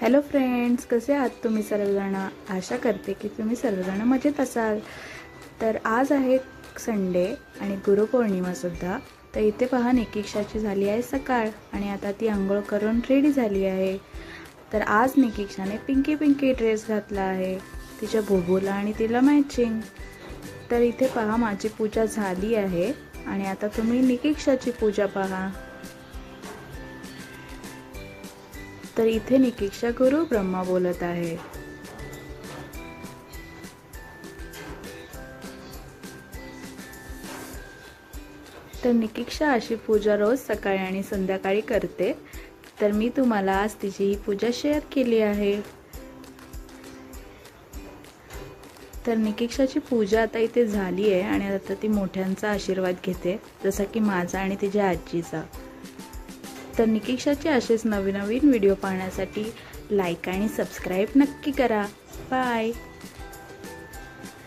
Hello friends कसे आहात तुम्ही सर्वजण? आशा करते की तुम्ही सर्वजण मजेत असाल. तर आज आहे संडे आणि गुरुपौर्णिमासुद्धा तर इथे पहा निकिक्षाची झाली आहे सकाळ आणि आता ती आंघोळ करून रेडी झाली आहे. तर आज निकिक्षाने पिंकी पिंकी ड्रेस घातला आहे. तिच्या भोबूला आणि तिला मॅचिंग तर इथे पहा माझी पूजा झाली आहे. आणि आता तुम्ही निकिक्षाची पूजा पहा. तर इथे निकिक्षा गुरु ब्रह्मा बोलत आहे. तर निकिक्षा अशी पूजा रोज सकाळी आणि संध्याकाळी करते. तर मी तुम्हाला आज तिची ही पूजा शेअर केली आहे. तर निकिक्षाची पूजा आता इथे झाली आहे आणि आता ती मोठ्यांचा आशीर्वाद घेते जसं की माझा आणि तिच्या आजीचा. तर निकिक्षाचे असेच नवीन नवीन व्हिडिओ पाहण्यासाठी लाईक आणि सबस्क्राईब नक्की करा. बाय